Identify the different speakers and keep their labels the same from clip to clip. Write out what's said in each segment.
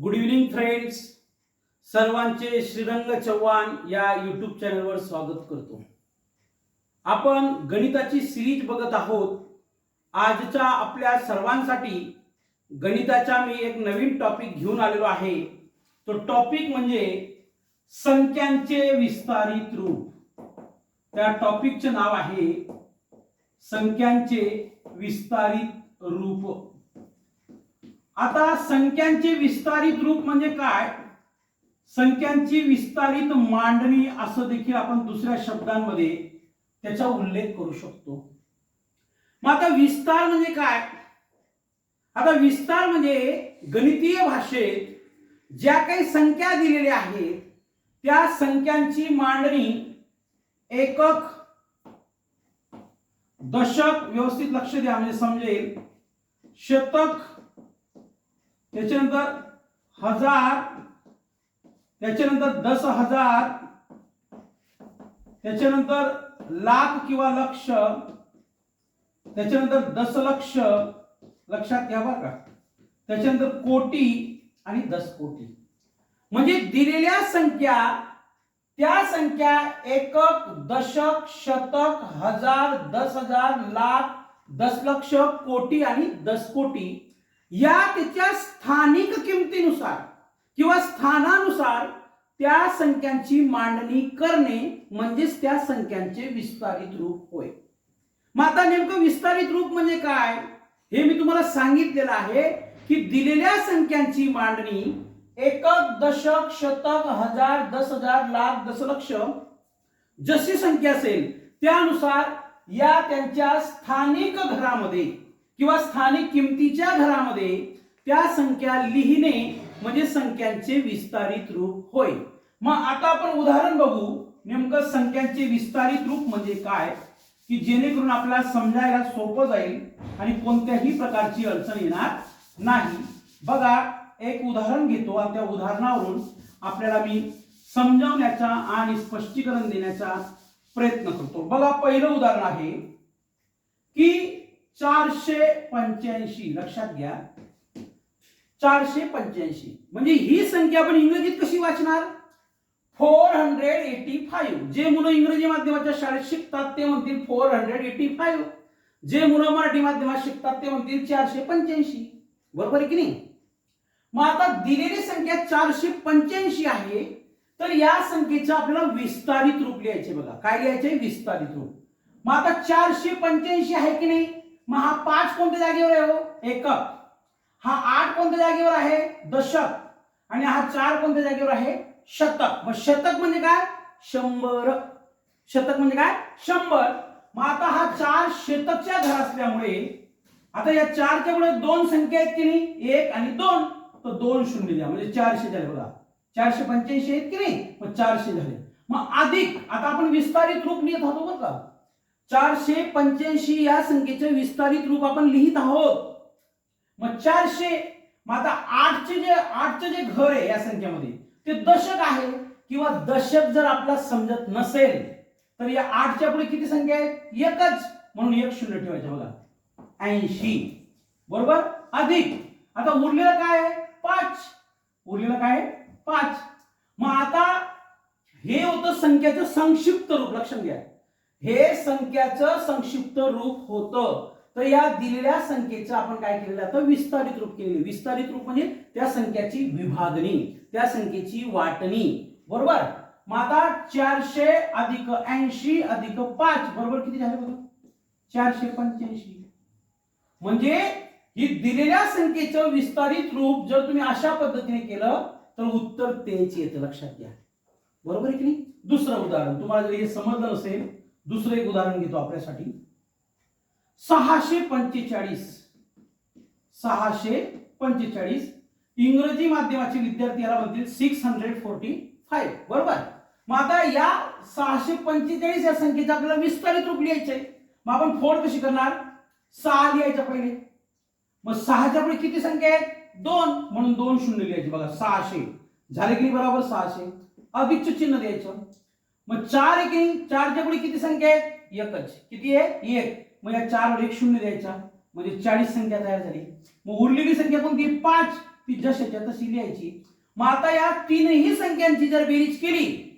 Speaker 1: Good evening friends सर्वांचे श्रीरंग चव्हाण या YouTube चॅनलवर स्वागत करतो. आपण गणिताची सिरीज बघत आहोत. आजच्या आपल्या सर्वांसाठी गणिताचा मी एक नवीन टॉपिक घेऊन आलेलो आहे. तो टॉपिक म्हणजे संख्यांचे विस्तारित रूप. त्या टॉपिकचे नाव आहे संख्यांचे विस्तारित रूप. आता संख्यांचे विस्तारित रूप म्हणजे काय? संख्यांची विस्तारित मांडणी असं देखील आपण दुसऱ्या शब्दांमध्ये त्याचा उल्लेख करू शकतो. मग आता विस्तार म्हणजे काय? आता विस्तार म्हणजे गणितीय भाषेत ज्या काही संख्या दिलेल्या आहेत त्या संख्यांची मांडणी एकक दशक व्यवस्थित लक्ष द्या म्हणजे समजेल शतक त्याच्यानंतर हजार त्याच्यानंतर दस हजार त्याच्यानंतर लाख किंवा लक्ष त्याच्यानंतर दशलक्ष लक्षात घ्या बरं का. त्याच्यानंतर कोटी आणि दस कोटी. म्हणजे दिलेल्या संख्या त्या संख्या एकक दशक शतक हजार दस हजार लाख दशलक्ष कोटी आणि दस कोटी. या त्याच्या स्थानिक किमतीनुसार किंवा स्थानानुसार त्या संख्यांची मांडणी करणे म्हणजेच त्या संख्यांचे विस्तारित रूप होय. मग आता नेमकं विस्तारित रूप म्हणजे काय? हे मी तुम्हाला सांगितलेलं आहे की दिलेल्या संख्यांची मांडणी एकक दशक शतक हजार दस हजार लाख दशलक्ष जशी संख्या असेल त्यानुसार या त्यांच्या स्थानिक घरामध्ये किंवा स्थानिक किमतीच्या घरामध्ये त्या संख्या लिहिणे म्हणजे संख्यांचे विस्तारित रूप होय. मग आता आपण उदाहरण बघू. नेमकं संख्यांचे विस्तारित रूप म्हणजे काय? की जेणेकरून आपल्याला समजायला सोपं जाईल आणि कोणत्याही प्रकारची अडचण येणार नाही. बघा एक उदाहरण घेतो आणि त्या उदाहरणावरून आपल्याला मी समजावण्याचा आणि स्पष्टीकरण देण्याचा प्रयत्न करतो. बघा पहिलं उदाहरण आहे की चारशे पंच्याऐंशी. लक्षात घ्या. चारशे पंच्याऐंशी. म्हणजे ही संख्या आपण इंग्रजीत कशी वाचणार? Four hundred eighty five. जे मुलं इंग्रजी माध्यमाच्या शाळेत शिकतात ते म्हणतील फोर हंड्रेड एटी फाईव्ह. जे मुलं मराठी माध्यमात शिकतात ते म्हणतील चारशे पंच्याऐंशी. बरोबर आहे की नाही? मग आता दिलेली संख्या चारशे पंच्याऐंशी आहे तर या संख्येचं आपल्याला विस्तारित रूप लिहायचे बघा. काय लिहायचे विस्तारित रूप. मग आता चारशे पंच्याऐंशी आहे की नाही? मग हा पाच कोणत्या जागेवर आहे हो? एकक. हा आठ कोणत्या जागेवर आहे? दशक. आणि हा चार कोणत्या जागेवर आहे? शतक. मग शतक म्हणजे काय? शंभर. शतक म्हणजे काय? शंभर. मग आता हा चार शतकच्या घर असल्यामुळे आता या चारच्या पुढे दोन संख्या आहेत की नाही? एक आणि दोन. तर दोन शून्य द्या. म्हणजे चारशे झाले बघा. चारशे पंच्याऐंशी आहेत की नाही? मग चारशे झाले. मग अधिक. आता आपण विस्तारित रूप लिहित आहोत बघा चारशे पंच्याऐंशी या संख्येचे विस्तारित रूप आपण लिहित आहोत. मग चारशे मग आता आठचे जे आठचे जे घर आहे या संख्येमध्ये ते दशक आहे किंवा दशक जर आपल्याला समजत नसेल तर या आठच्या पुढे किती संख्या आहेत? एकच. म्हणून एक शून्य ठेवायच्या बघा. ऐंशी. बरोबर? अधिक. आता उरलेलं काय आहे? पाच. उरलेलं काय आहे? पाच. मग आता हे होतं संख्याचं संक्षिप्त रूप. लक्षात घ्या. हे संख्याचं संक्षिप्त रूप होतं. तर या दिलेल्या संख्येचं आपण काय केलेलं आता विस्तारित रूप केलेलं विस्तारित रूप म्हणजे त्या संख्याची विभागणी त्या संख्येची वाटणी. बरोबर? मग आता चारशे अधिक ऐंशी अधिक पाच बरोबर किती झाले बघा? चारशे पंच्याऐंशी. म्हणजे ही दिलेल्या संख्येचं विस्तारित रूप जर तुम्ही अशा पद्धतीने केलं तर उत्तर तेच येतं लक्षात घ्या. बरोबर आहे की नाही? दुसरं उदाहरण तुम्हाला जर हे समजलं नसेल दुसरं एक उदाहरण घेतो आपल्यासाठी. सहाशे पंचेचाळीस. सहाशे पंचेचाळीस. इंग्रजी माध्यमाचे विद्यार्थी याला म्हणतील सिक्स हंड्रेड फोर्टी फाईव्ह. बरोबर? मग आता या सहाशे पंचेचाळीस या संख्येचा आपल्याला विस्तारित रूप लिहायचे मग आपण फोड कशी करणार? सहा लिहायच्या पहिले. मग सहाच्या पुढे किती संख्या आहेत? दोन. म्हणून दोन शून्य लिहायचे बघा. सहाशे. झाले की बरोबर? सहाशे. अधिकचं चिन्ह द्यायचं. मग चार एक चारच्या पुढे किती संख्या आहेत? एकच. किती आहे? एक. मग या चार वर एक शून्य द्यायचा. म्हणजे चाळीस संख्या तयार झाली. मग उरलेली संख्या कोणती? पाच. ती जशाच्या तशी लिहायची. मग आता या तीनही संख्यांची जर बेरीज केली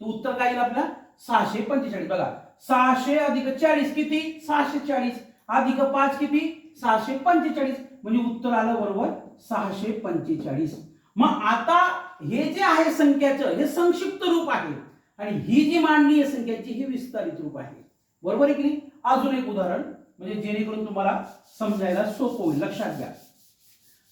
Speaker 1: तर उत्तर काय येईल आपला सहाशे पंचेचाळीस. बघा सहाशे अधिक चाळीस किती? सहाशे चाळीस. अधिक पाच किती? सहाशे पंचेचाळीस. म्हणजे उत्तर आलं बरोबर सहाशे पंचेचाळीस. मग आता हे जे आहे संख्याचं हे संक्षिप्त रूप आहे. आणि ही जी मांडणी आहे संख्याची ही विस्तारित रूप आहे. बरोबर आहे की नाही? अजून एक उदाहरण म्हणजे जेणेकरून तुम्हाला समजायला सोपं होईल. लक्षात घ्या.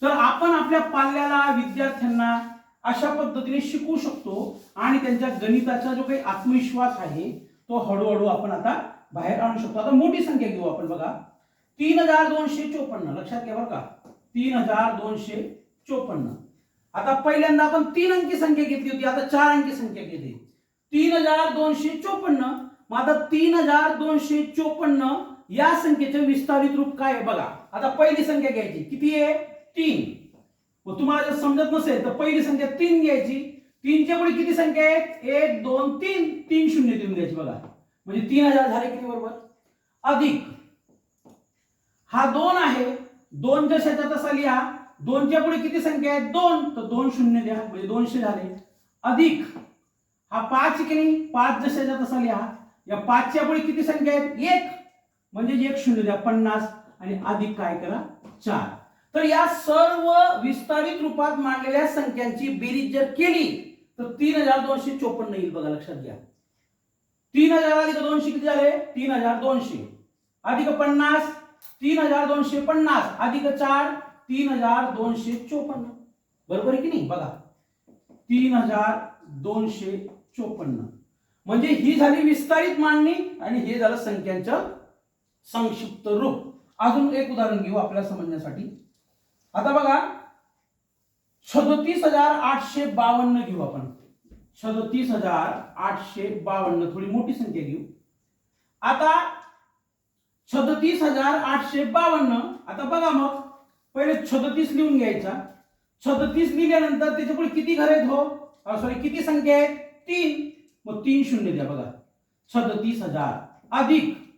Speaker 1: तर आपण आपल्या पाल्याला विद्यार्थ्यांना अशा पद्धतीने शिकवू शकतो आणि त्यांच्या गणिताचा जो काही आत्मविश्वास आहे तो हळूहळू आपण आता बाहेर आणू शकतो. आता मोठी संख्या घेऊ आपण बघा. तीन हजार दोनशे चोपन्न. लक्षात घ्या बरं का. तीन हजार दोनशे चोपन्न. आता पहिल्यांदा आपण तीन अंकी संख्या घेतली होती. आता चार अंकी संख्या घेते. तीन हजार दोनशे चोपन्न. मग आता तीन हजार दोनशे चोपन्न या संख्येचं विस्तारित रूप काय आहे बघा. आता पहिली संख्या घ्यायची. किती आहे? तीन. मग तुम्हाला जर समजत नसेल तर पहिली संख्या तीन घ्यायची. तीनच्या पुढे किती संख्या आहेत? एक दोन तीन. तीन शून्य देऊन घ्यायची बघा. म्हणजे तीन हजार झाले किती बरोबर? अधिक. हा दोन आहे. दोन जशाच्या तसा लिहा. दोनच्या पुढे किती संख्या आहेत? दोन. तर दोन शून्य द्या. म्हणजे दोनशे झाले. अधिक. हा पाच की नाही? पाच जशाच्या तसा लिहा. या पाचच्या पुढे किती संख्या आहेत? एक. म्हणजे एक शून्य द्या पन्नास. आणि अधिक काय करा? चार. तर या सर्व विस्तारित रूपात मांडलेल्या संख्यांची बेरीज जर केली तर तीन हजार दोनशे चोपन्न येईल बघा लक्षात घ्या. तीन हजार अधिक दोनशे किती झाले? तीन हजार दोनशे. अधिक पन्नास तीन हजार दोनशे पन्नास. अधिक चार तीन हजार दोनशे चोपन्न. बरोबर आहे की नाही? बघा. तीन हजार दोनशे चोपन्न. म्हणजे ही झाली विस्तारित मांडणी आणि हे झालं संख्यांचं संक्षिप्त रूप. अजून एक उदाहरण घेऊ आपल्याला समजण्यासाठी. आता बघा सदतीस हजार आठशे बावन्न घेऊ आपण. सदतीस हजार आठशे बावन्न थोडी मोठी संख्या घेऊ. आता सदतीस हजार आठशे बावन्न आता बघा मग पहिले सदतीस लिहून घ्यायचा. सदतीस लिहिल्यानंतर त्याच्या पुढे किती घर आहेत हो? सॉरी किती संख्या आहेत? तीन. मग तीन शून्य द्या बघा. सदतीस हजार. अधिक.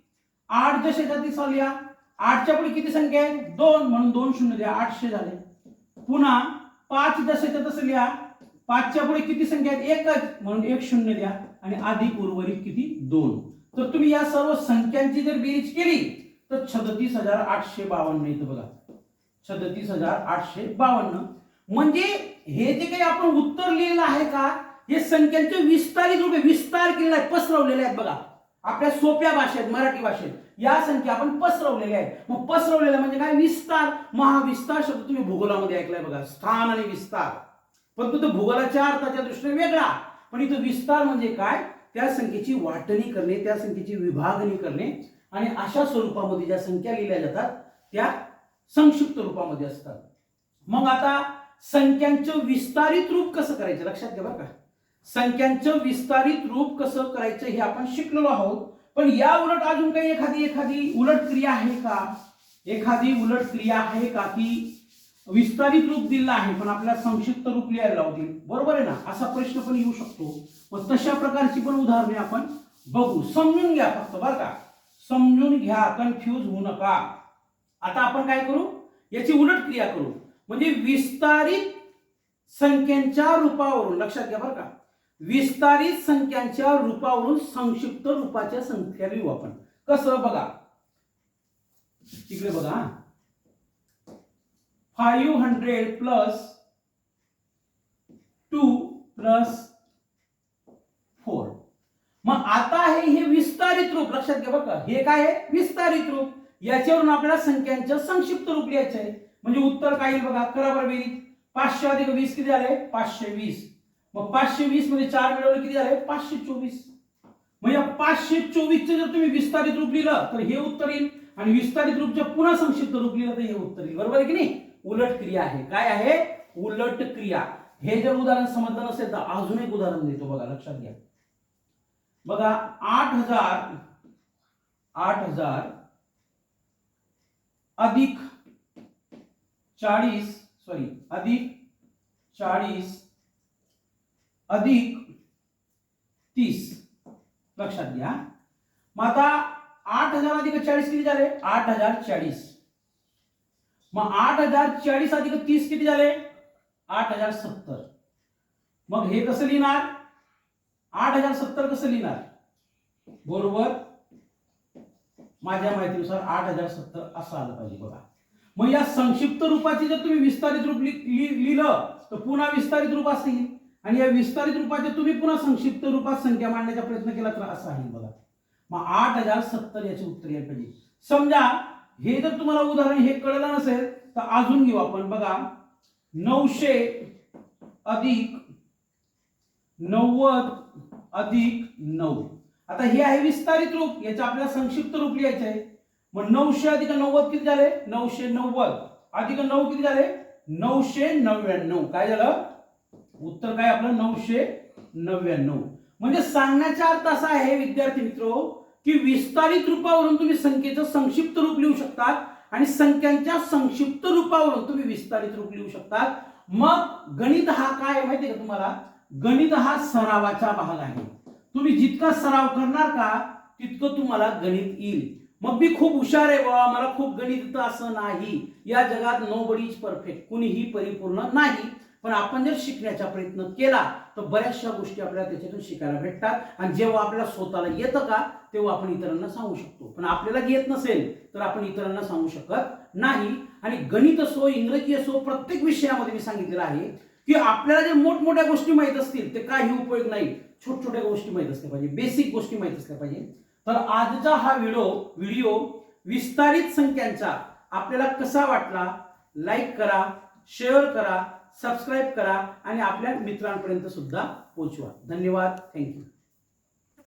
Speaker 1: आठ जशाच्या तिसा लिहा आठच्या पुढे किती संख्या आहे? दोन. म्हणून दोन शून्य द्या. आठशे झाले. पुन्हा पाच जशाच्या तसं लिहा पाचच्या पुढे किती संख्या आहेत? एकच. म्हणून एक शून्य द्या. आणि अधिक उर्वरित किती? दोन. तर तुम्ही या सर्व संख्यांची जर बेरीज केली तर छदतीस हजार आठशे बावन्न येतं बघा. छदतीस हजार आठशे बावन्न. म्हणजे हे जे काही आपण उत्तर लिहिलेलं आहे का हे संख्यांचे विस्तारित रूपे विस्तार केलेला आहे पसरवलेले आहेत बघा. आपल्या सोप्या भाषेत मराठी भाषेत या संख्या आपण पसरवलेल्या आहेत. मग पसरवलेल्या म्हणजे काय? विस्तार. महाविस्तार शब्द तुम्ही भूगोलामध्ये ऐकलाय बघा. स्थान आणि विस्तार. परंतु तो भूगोलाच्या अर्थाच्या दृष्टीने वेगळा. पण इथं विस्तार म्हणजे काय? त्या संख्येची वाटणी करणे त्या संख्येची विभागणी करणे. आणि अशा स्वरूपामध्ये ज्या संख्या लिहिल्या जातात त्या संक्षिप्त रूपामध्ये असतात. मग आता संख्यांचं विस्तारित रूप कसं करायचं? लक्षात घ्या बरं का. संख्यांचं विस्तारित रूप कसं करायचं हे आपण शिकलेलो आहोत. पण या उलट अजून काही एखादी एखादी उलट क्रिया आहे का? एखादी उलट क्रिया आहे का की विस्तारित रूप दिलं आहे पण आपल्याला संक्षिप्त रूप लिहायला लावतील बरोबर आहे ना? असा प्रश्न पण येऊ शकतो. मग तशा प्रकारची पण उदाहरणे आपण बघू. समजून घ्या फक्त बरं का? समजून घ्या कन्फ्यूज होऊ नका. आता आपण काय करू? याची उलट क्रिया करू. म्हणजे विस्तारित संख्यांच्या रूपावरून. लक्षात घ्या बरं का? विस्तारित संख्यांच्या रूपावरून संक्षिप्त रूपाच्या संख्या लिहू आपण. कसं बघा? तिकडे बघा five hundred plus two plus four मग आता हे हे विस्तारित रूप लक्षात घ्या बघा हे काय आहे? विस्तारित रूप. याच्यावरून आपल्याला संख्यांचं संक्षिप्त रूप लिहायचं आहे. म्हणजे उत्तर काय येईल बघा? करा बरं बेरीज पाचशे अधिक वीस किती झाले पाचशे वीस. मग पाचशे वीसमध्ये चार मिळवले किती झाले? पाचशे चोवीस. मग या पाचशे चोवीसचं जर तुम्ही विस्तारित रूप लिहिलं तर हे उत्तर येईल. आणि विस्तारित रूपच्या पुन्हा संक्षिप्त रूप लिहिलं तर हे उत्तर येईल. बरोबर आहे की नाही? उलट क्रिया आहे. काय आहे? उलट क्रिया. हे जर उदाहरण समजलं नसेल तर अजून एक उदाहरण देतो बघा लक्षात घ्या. बघा आठ हजार आठ हजार अधिक चाळीस सॉरी अधिक चाळीस अधिक तीस. लक्षात घ्या. मग आता आठ हजार अधिक चाळीस किती झाले? आठ हजार चाळीस. मग आठ हजार चाळीस अधिक तीस किती झाले? आठ हजार सत्तर. मग हे कसं लिहिणार? आठ हजार सत्तर कसं लिहिणार? बरोबर? माझ्या माहितीनुसार आठ हजार सत्तर असं आलं पाहिजे बघा. मग या संक्षिप्त रूपाची जर तुम्ही विस्तारित रूप लिहिलं तर पुन्हा विस्तारित रूप असेल. आणि या विस्तारित रूपाचे तुम्ही पुन्हा संक्षिप्त रूपात संख्या मांडण्याचा प्रयत्न केला तर असं आहे बघा. मग आठ हजार सत्तर याचे उत्तर यायला पाहिजे. समजा हे जर तुम्हाला उदाहरण हे कळलं नसेल तर अजून घेऊ आपण. बघा नऊशे अधिक नव्वद अधिक नऊ. आता हे आहे विस्तारित रूप याचं आपल्याला संक्षिप्त रूप लिहायचं आहे. मग नऊशे अधिक नव्वद किती झाले? नऊशे नव्वद. अधिक नऊ किती झाले? नऊशे नव्याण्णव. काय झालं? उत्तर काय आपलं? नऊशे नव्याण्णव. म्हणजे सांगण्याचा अर्थ असा आहे विद्यार्थी मित्रो की विस्तारित रूपावरून तुम्ही संख्येचं संक्षिप्त रूप लिहू शकतात आणि संख्यांच्या संक्षिप्त रूपावरून तुम्ही विस्तारित रूप लिहू शकतात. मग गणित हा काय माहितीये का तुम्हाला? गणित हा सरावाचा भाग आहे. तुम्ही जितका सराव करणार का तितकं तुम्हाला गणित येईल. मग मी खूप हुशार आहे बाबा मला खूप गणित असं नाही. या जगात नो बडी इज परफेक्ट कुणीही परिपूर्ण नाही. पण आपण जर शिकण्याचा प्रयत्न केला तर बऱ्याचशा गोष्टी आपल्याला त्याच्यातून शिकायला भेटतात. आणि जेव्हा आपल्याला स्वतःला येतं का तेव्हा आपण इतरांना सांगू शकतो. पण आपल्याला येत नसेल तर आपण इतरांना सांगू शकत नाही. आणि गणित असो इंग्रजी असो प्रत्येक विषयामध्ये मी सांगितलेलं आहे की आपल्याला जे मोठमोठ्या गोष्टी माहीत असतील ते काही उपयोग नाही. छोट छोट्या गोष्टी माहीत असल्या पाहिजे बेसिक गोष्टी माहीत असल्या पाहिजे. तर आजचा हा व्हिडिओ व्हिडिओ विस्तारित संख्यांचा आपल्याला कसा वाटला लाईक करा शेअर करा सबस्क्राईब करा आणि आपल्या मित्रांपर्यंत सुद्धा पोहोचवा. धन्यवाद. थँक्यू